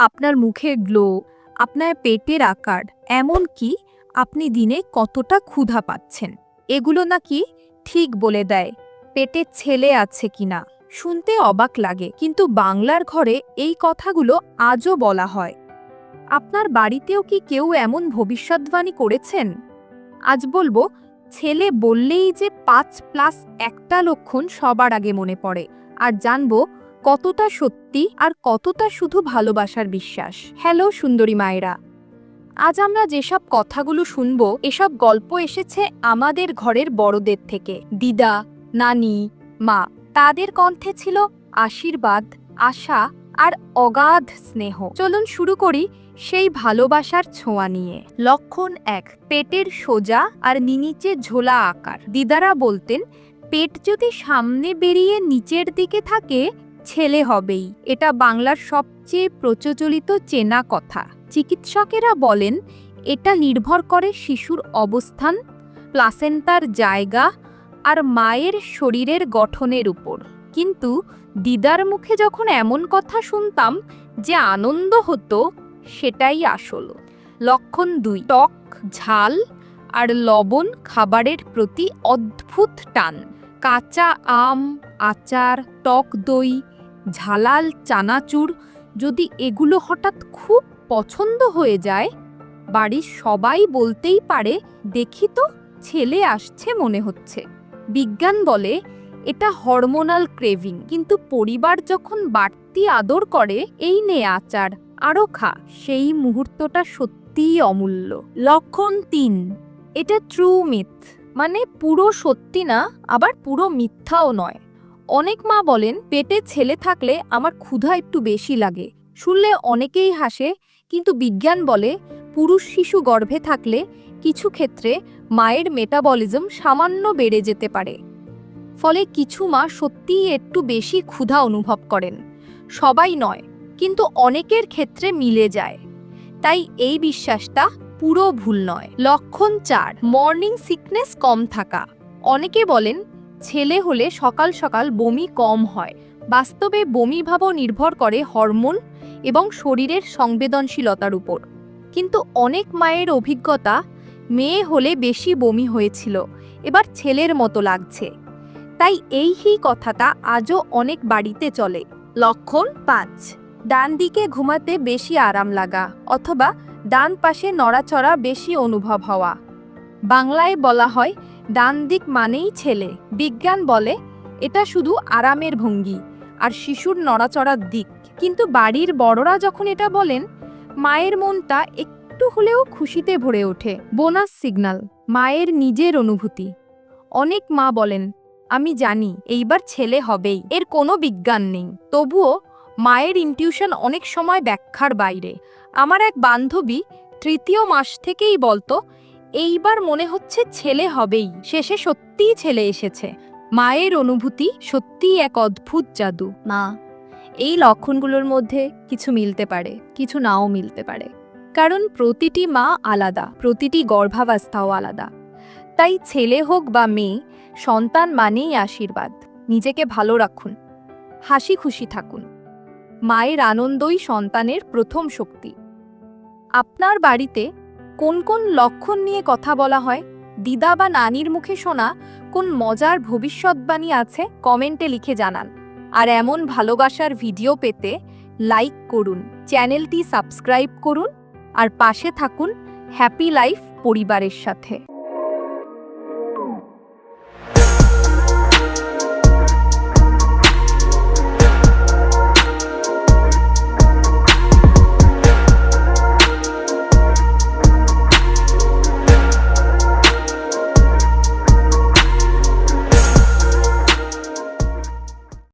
আপনার মুখের গ্লো, আপনার পেটের আকার এমন কি আপনি দিনে কতটা ক্ষুধা পাচ্ছেন, এগুলো নাকি ঠিক বলে দেয় পেটে ছেলে আছে কিনা। শুনতে অবাক লাগে, কিন্তু বাংলার ঘরে এই কথাগুলো আজও বলা হয়। আপনার বাড়িতেও কি কেউ এমন ভবিষ্যৎবাণী করেছেন? আজ বলব, ছেলে বললেই যে পাঁচ প্লাস একটা লক্ষণ সবার আগে মনে পড়ে, আর জানব কতটা সত্যি আর কতটা শুধু ভালোবাসার বিশ্বাস। হ্যালো, সুন্দরী মায়েরা। আজ আমরা যেসব কথাগুলো শুনব, এসব গল্প এসেছে আমাদের ঘরের বড়দের থেকে। দিদা, নানি, মা, তাদের কণ্ঠে ছিল আশীর্বাদ, আশা আর অগাধ স্নেহ। চলুন শুরু করি সেই ভালোবাসার ছোঁয়া নিয়ে। লক্ষণ এক, পেটের সোজা আর নিচে ঝোলা আকার। দিদারা বলতেন, পেট যদি সামনে বেরিয়ে নিচের দিকে থাকে ছেলে হবেই। এটা বাংলার সবচেয়ে প্রচলিত চেনা কথা। চিকিৎসকেরা বলেন, এটা নির্ভর করে শিশুর অবস্থান, প্লাসেন্টার জায়গা আর মায়ের শরীরের গঠনের উপর। কিন্তু দিদার মুখে যখন এমন কথা শুনতাম যে আনন্দ হতো, সেটাই আসল। লক্ষণ দুই, টক, ঝাল আর লবণ খাবারের প্রতি অদ্ভুত টান। কাঁচা আম, আচার, টক দই ঝালাল চানাচুর যদি এগুলো হঠাৎ খুব পছন্দ হয়ে যায়, বাড়ির সবাই বলতেই পারে, দেখি তো, ছেলে আসছে, মনে হচ্ছে। বিজ্ঞান বলে, এটা হরমোনাল ক্রেভিং, কিন্তু পরিবার যখন বাড়তি আদর করে, এই নে আচার আরও খা। সেই মুহূর্তটা সত্যিই অমূল্য। লক্ষণ তিন, এটা ট্রু মিথ মানে পুরো সত্যি না, আবার পুরো মিথ্যাও নয়। অনেক মা বলেন, পেটে ছেলে থাকলে আমার ক্ষুধা একটু বেশি লাগে। শুনলে অনেকেই হাসে, কিন্তু বিজ্ঞান বলে, পুরুষ শিশু গর্ভে থাকলে কিছু ক্ষেত্রে মায়ের মেটাবলিজম সামান্য বেড়ে যেতে পারে। ফলে কিছু মা সত্যিই একটু বেশি ক্ষুধা অনুভব করেন। সবাই নয়, কিন্তু অনেকের ক্ষেত্রে মিলে যায়। তাই এই বিশ্বাসটা পুরো ভুল নয়। লক্ষণ চার, মর্নিং সিকনেস কম থাকা। অনেকে বলেন ছেলে হলে সকাল সকাল বমি কম হয়। বাস্তবে বমি ভাবও নির্ভর করে হরমোন এবং শরীরের সংবেদনশীলতার উপর। কিন্তু অনেক মায়ের অভিজ্ঞতা, মেয়ে হলে বেশি বমি হয়েছিল, এবার ছেলের মতো লাগছে। তাই এই হি কথাটা আজও অনেক বাড়িতে চলে। লক্ষণ পাঁচ ডান দিকে ঘুমাতে বেশি আরাম লাগা অথবা ডান পাশে নড়াচড়া বেশি অনুভব হওয়া। বাংলায় বলা হয় ডান দিক মানেই ছেলে। বিজ্ঞান বলে, এটা শুধু আরামের ভঙ্গি আর শিশুর নড়াচড়ার দিক। কিন্তু বাড়ির বড়রা যখন এটা বলেন, মায়ের মনটা একটু হলেও খুশিতে ভরে ওঠে। বোনাস সিগন্যাল মায়ের নিজের অনুভূতি। অনেক মা বলেন, আমি জানি, এইবার ছেলে হবেই। এর কোনো বিজ্ঞান নেই। তবুও মায়ের ইনটিউশন অনেক সময় ব্যাখ্যার বাইরে। আমার এক বান্ধবী তৃতীয় মাস থেকেই বলতো এইবার মনে হচ্ছে ছেলে হবেই। শেষে সত্যিই ছেলে এসেছে। মায়ের অনুভূতি সত্যিই এক অদ্ভুত জাদু। মা, এই লক্ষণগুলোর মধ্যে কিছু মিলতে পারে, কিছু নাও মিলতে পারে। কারণ প্রতিটি মা আলাদা, প্রতিটি গর্ভাবস্থাও আলাদা। তাই ছেলে হোক বা মেয়ে, সন্তান মানেই আশীর্বাদ। নিজেকে ভালো রাখুন, হাসি খুশি থাকুন। মায়ের আনন্দই সন্তানের প্রথম শক্তি। আপনার বাড়িতে কোন কোন লক্ষণ নিয়ে কথা বলা হয়? দিদা বা নানির মুখে শোনা কোন মজার ভবিষ্যৎবাণী আছে? কমেন্টে লিখে জানান। আর এমন ভালোবাসার ভিডিও পেতে লাইক করুন, চ্যানেলটি সাবস্ক্রাইব করুন, আর পাশে থাকুন হ্যাপি লাইফ পরিবারের সাথে।